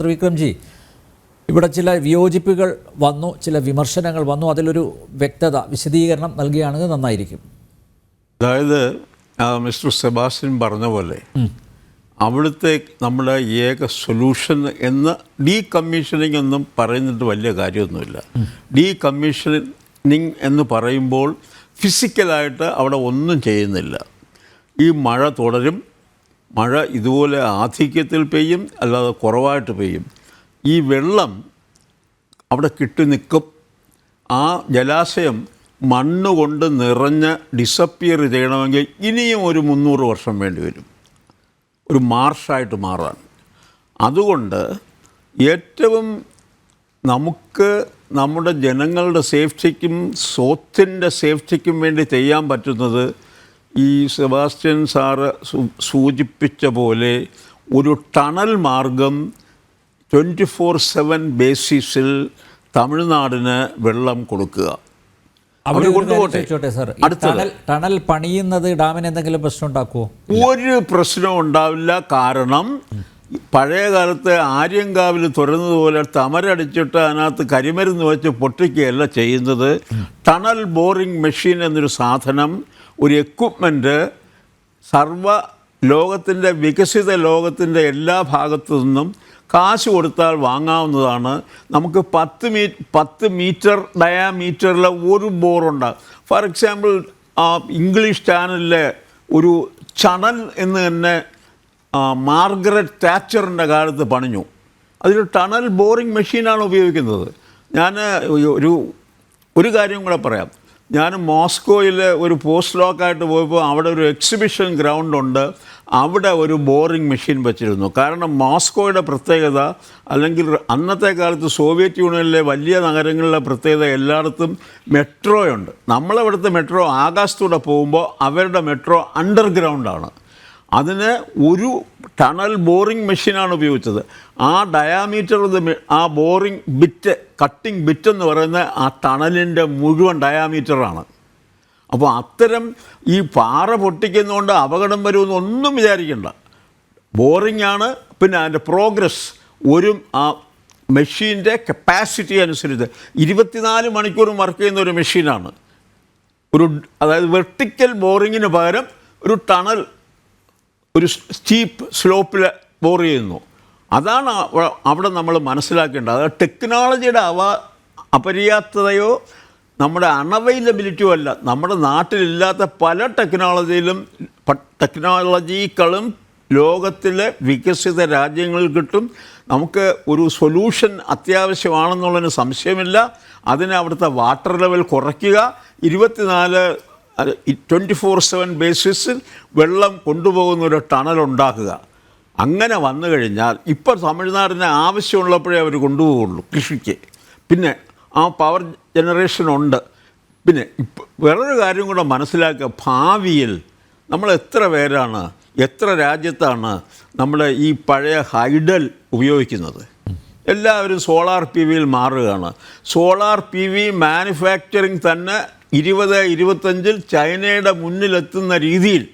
ത്രിവിക്രംജി ഇവിടെ ചില വിയോജിപ്പുകൾ വന്നു ചില വിമർശനങ്ങൾ വന്നു അതിലൊരു വ്യക്തത വിശദീകരണം നൽകുകയാണെങ്കിൽ നന്നായിരിക്കും. അതായത് മിസ്റ്റർ സെബാസ്റ്റ്യൻ പറഞ്ഞ പോലെ അവിടുത്തെ നമ്മുടെ ഏക സൊല്യൂഷൻ എന്ന് ഡീ കമ്മീഷനിങ് ഒന്നും പറയുന്നിട്ട് വലിയ കാര്യമൊന്നുമില്ല. ഡീ കമ്മീഷനിങ് എന്ന് പറയുമ്പോൾ ഫിസിക്കലായിട്ട് അവിടെ ഒന്നും ചെയ്യുന്നില്ല. ഈ മഴ തുടരും മഴ ഇതുപോലെ ആധിക്യത്തിൽ പെയ്യും അല്ലാതെ കുറവായിട്ട് പെയ്യും. ഈ വെള്ളം അവിടെ കിട്ടി നിൽക്കും. ആ ജലാശയം മണ്ണുകൊണ്ട് നിറഞ്ഞ് ഡിസപ്പിയർ ചെയ്യണമെങ്കിൽ ഇനിയും ഒരു മുന്നൂറ് വർഷം വേണ്ടി വരും. ഒരു മാർഷായിട്ട് മാറാൻ. അതുകൊണ്ട് ഏറ്റവും നമുക്ക് നമ്മുടെ ജനങ്ങളുടെ സേഫ്റ്റിക്കും സ്വത്തിന്റെ സേഫ്റ്റിക്കും വേണ്ടി ചെയ്യാൻ പറ്റുന്നത് ഈ സെബാസ്റ്റ്യൻ സാറ് സൂചിപ്പിച്ച പോലെ ഒരു ടണൽ മാർഗം ട്വന്റി ഫോർ സെവൻ ബേസിസിൽ തമിഴ്നാടിന് വെള്ളം കൊടുക്കുക. അവിടെ അവർ കൊണ്ടുപോട്ടെ. സാർ. ടണൽ ടണൽ പണിയുന്നത് ഡാമിന് എന്തെങ്കിലും പ്രശ്നം ഉണ്ടാക്കുമോ ഒരു പ്രശ്നവും ഉണ്ടാവില്ല. കാരണം പഴയ കാലത്ത് ആര്യങ്കാവിൽ തുറന്നതുപോലെ തമരടിച്ചിട്ട് അതിനകത്ത് കരിമരുന്ന് വെച്ച് പൊട്ടിക്കുകയല്ല ചെയ്യുന്നത്. ടണൽ ബോറിംഗ് മെഷീൻ എന്നൊരു സാധനം ഒരു എക്വിപ്മെന്റ് സർവ ലോകത്തിന്റെ വികസിത ലോകത്തിന്റെ എല്ലാ ഭാഗത്തു നിന്നും കാശ് കൊടുത്താൽ വാങ്ങാവുന്നതാണ്. നമുക്ക് പത്ത് മീ പത്ത് മീറ്റർ ഡയാമീറ്ററിലെ ഒരു ബോറുണ്ട് ഫോർ എക്സാമ്പിൾ ഇംഗ്ലീഷ് ചാനലിലെ ഒരു ചണൽ എന്ന് തന്നെ മാർഗ്രറ്റ് താച്ചറിന്റെ കാലത്ത് പണിഞ്ഞു. അതിൽ ടണൽ ബോറിംഗ് മെഷീനാണ് ഉപയോഗിക്കുന്നത്. ഞാൻ ഒരു ഒരു കാര്യം കൂടെ പറയാം. ഞാൻ മോസ്കോയിൽ ഒരു പോസ്റ്റ് ലോക്കായിട്ട് പോയപ്പോൾ അവിടെ ഒരു എക്സിബിഷൻ ഗ്രൗണ്ട് ഉണ്ട്. അവിടെ ഒരു ബോറിംഗ് മെഷീൻ വെച്ചിരുന്നു. കാരണം മോസ്കോയുടെ പ്രത്യേകത അല്ലെങ്കിൽ അന്നത്തെ കാലത്ത് സോവിയറ്റ് യൂണിയനിലെ വലിയ നഗരങ്ങളിലെ പ്രത്യേകത എല്ലായിടത്തും മെട്രോയുണ്ട്. നമ്മളവിടുത്തെ മെട്രോ ആകാശത്തൂടെ പോകുമ്പോൾ അവരുടെ മെട്രോ അണ്ടർഗ്രൗണ്ടാണ് അതിന് ഒരു ടണൽ ബോറിംഗ് മെഷീനാണ് ഉപയോഗിച്ചത്. ആ ഡയാമീറ്റർ ആ ബോറിംഗ് ബിറ്റ് കട്ടിംഗ് ബിറ്റ് എന്ന് പറയുന്ന ആ ടണലിന്റെ മുഴുവൻ ഡയാമീറ്ററാണ് അപ്പോൾ അത്തരം ഈ പാറ പൊട്ടിക്കുന്നതുകൊണ്ട് അപകടം വരുമെന്ന് ഒന്നും വിചാരിക്കണ്ട. ബോറിംഗ് ആണ് പിന്നെ അതിന്റെ പ്രോഗ്രസ് ഒരു ആ മെഷീന്റെ കപ്പാസിറ്റി അനുസരിച്ച്. ഇരുപത്തിനാല് മണിക്കൂറും വർക്ക് ചെയ്യുന്ന ഒരു മെഷീനാണ്. ഒരു അതായത് വെർട്ടിക്കൽ ബോറിങ്ങിന് പകരം ഒരു ടണൽ ഒരു സ്റ്റീപ്പ് സ്ലോപ്പിൽ ബോർ ചെയ്യുന്നു. അതാണ് അവിടെ നമ്മൾ മനസ്സിലാക്കേണ്ടത്. അത് ടെക്നോളജിയുടെ അവ അപര്യാപ്തതയോ നമ്മുടെ അണവൈലബിലിറ്റിയോ അല്ല. നമ്മുടെ നാട്ടിലില്ലാത്ത പല ടെക്നോളജിയിലും ടെക്നോളജികളും ലോകത്തിലെ വികസിത രാജ്യങ്ങളിൽ കിട്ടും. നമുക്ക് ഒരു സൊല്യൂഷൻ അത്യാവശ്യമാണെന്നുള്ളതിന് സംശയമില്ല. അതിന് അവിടുത്തെ വാട്ടർ ലെവൽ കുറയ്ക്കുക. ഇരുപത്തിനാല് ട്വന്റി ഫോർ സെവൻ ബേസിസിൽ വെള്ളം കൊണ്ടുപോകുന്ന ഒരു ടണൽ ഉണ്ടാക്കുക അങ്ങനെ വന്നു കഴിഞ്ഞാൽ ഇപ്പോൾ തമിഴ്നാടിന് ആവശ്യമുള്ളപ്പോഴേ അവർ കൊണ്ടുപോകുള്ളൂ കൃഷിക്ക്. പിന്നെ ആ പവർ ജനറേഷൻ ഉണ്ട്. പിന്നെ ഇപ്പം വേറൊരു കാര്യം കൂടെ മനസ്സിലാക്കുക. ഭാവിയിൽ നമ്മൾ എത്ര പേരാണ് എത്ര രാജ്യത്താണ് നമ്മൾ ഈ പഴയ ഹൈഡൽ ഉപയോഗിക്കുന്നത്? എല്ലാവരും സോളാർ പി വിയിൽ മാറുകയാണ്. സോളാർ പി വി മാനുഫാക്ചറിങ് തന്നെ ഇരുപത് ഇരുപത്തഞ്ചിൽ ചൈനയുടെ മുന്നിലെത്തുന്ന രീതിയിൽ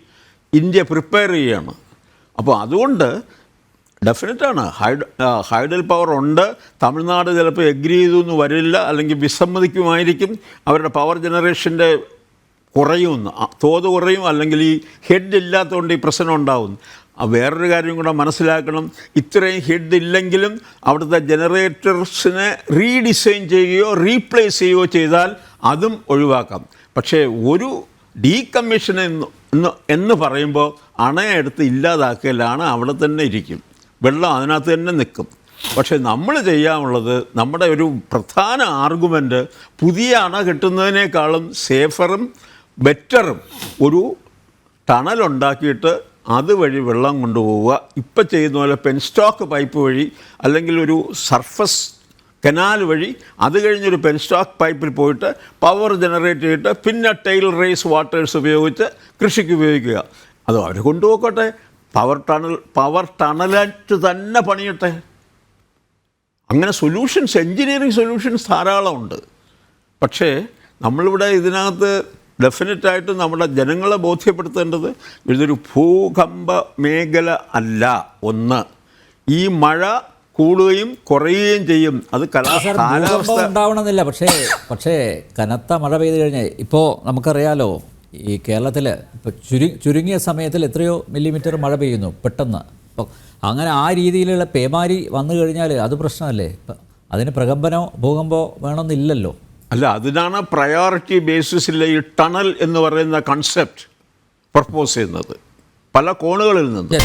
ഇന്ത്യ പ്രിപ്പയർ ചെയ്യുകയാണ് അപ്പോൾ അതുകൊണ്ട് ഡെഫിനറ്റാണ് ഹൈഡ് ഹൈഡൽ പവർ ഉണ്ട്. തമിഴ്നാട് ചിലപ്പോൾ എഗ്രി ചെയ്തു എന്ന് വരില്ല. അല്ലെങ്കിൽ വിസമ്മതിക്കുമായിരിക്കും. അവരുടെ പവർ ജനറേഷന്റെ കുറയുമെന്ന്. തോത് കുറയും. അല്ലെങ്കിൽ ഈ ഹെഡ് ഇല്ലാത്തതുകൊണ്ട് ഈ പ്രശ്നം ഉണ്ടാവും വേറൊരു കാര്യം കൂടെ മനസ്സിലാക്കണം. ഇത്രയും ഹെഡ് ഇല്ലെങ്കിലും അവിടുത്തെ ജനറേറ്റേഴ്സിനെ റീഡിസൈൻ ചെയ്യുകയോ റീപ്ലേസ് ചെയ്യുകയോ ചെയ്താൽ അതും ഒഴിവാക്കാം. പക്ഷേ ഒരു ഡീകമ്മീഷൻ എന്ന് എന്ന് പറയുമ്പോൾ അണയെടുത്ത് ഇല്ലാതാക്കലാണ് അവിടെ തന്നെ ഇരിക്കും. വെള്ളം അതിനകത്ത് തന്നെ നിൽക്കും. പക്ഷേ നമ്മൾ ചെയ്യാനുള്ളത് നമ്മുടെ ഒരു പ്രധാന ആർഗുമെന്റ് പുതിയ അണ കിട്ടുന്നതിനേക്കാളും സേഫറും ബെറ്ററും ഒരു ടണലുണ്ടാക്കിയിട്ട് അതുവഴി വെള്ളം കൊണ്ടുപോവുക. ഇപ്പം ചെയ്യുന്ന പോലെ പെൻസ്റ്റോക്ക് പൈപ്പ് വഴി അല്ലെങ്കിൽ ഒരു സർഫസ് കനാൽ വഴി അത് കഴിഞ്ഞൊരു പെൻസ്റ്റോക്ക് പൈപ്പിൽ പോയിട്ട് പവർ ജനറേറ്റ് ചെയ്തിട്ട് പിന്നെ ടൈൽ റേസ് വാട്ടേഴ്സ് ഉപയോഗിച്ച് കൃഷിക്ക് ഉപയോഗിക്കുക. അത് അവർ കൊണ്ടുപോക്കോട്ടെ. പവർ ടണൽ പവർ ടണലായിട്ട് തന്നെ പണിയട്ടെ. അങ്ങനെ സൊല്യൂഷൻസ് എൻജിനീയറിങ് സൊല്യൂഷൻസ് ധാരാളമുണ്ട് പക്ഷേ നമ്മളിവിടെ ഇതിനകത്ത് ഡെഫിനറ്റായിട്ട് നമ്മുടെ ജനങ്ങളെ ബോധ്യപ്പെടുത്തേണ്ടത് ഇതൊരു ഭൂകമ്പ മേഖല അല്ല. ഒന്ന് ഈ മഴ കൂടുകയും കുറയുകയും ചെയ്യും. അത് കലാ കാലാവസ്ഥ ഉണ്ടാവണമെന്നില്ല. പക്ഷേ പക്ഷേ കനത്ത മഴ പെയ്തു കഴിഞ്ഞാൽ ഇപ്പോൾ നമുക്കറിയാലോ ഈ കേരളത്തിൽ ഇപ്പോൾ ചുരു ചുരുങ്ങിയ സമയത്തിൽ എത്രയോ മില്ലിമീറ്റർ മഴ പെയ്യുന്നു പെട്ടെന്ന്. അപ്പോൾ അങ്ങനെ ആ രീതിയിലുള്ള പേമാരി വന്നു കഴിഞ്ഞാൽ അത് പ്രശ്നമല്ലേ? ഇപ്പം അതിന് പ്രകമ്പനോ ഭൂകമ്പോ വേണമെന്നില്ലല്ലോ. അല്ല അതിനാണ് പ്രയോറിറ്റി ബേസിസിൽ ഈ ടണൽ എന്ന് പറയുന്ന കൺസെപ്റ്റ് പ്രപ്പോസ് ചെയ്യുന്നത്. പല കോണുകളിൽ നിന്ന്.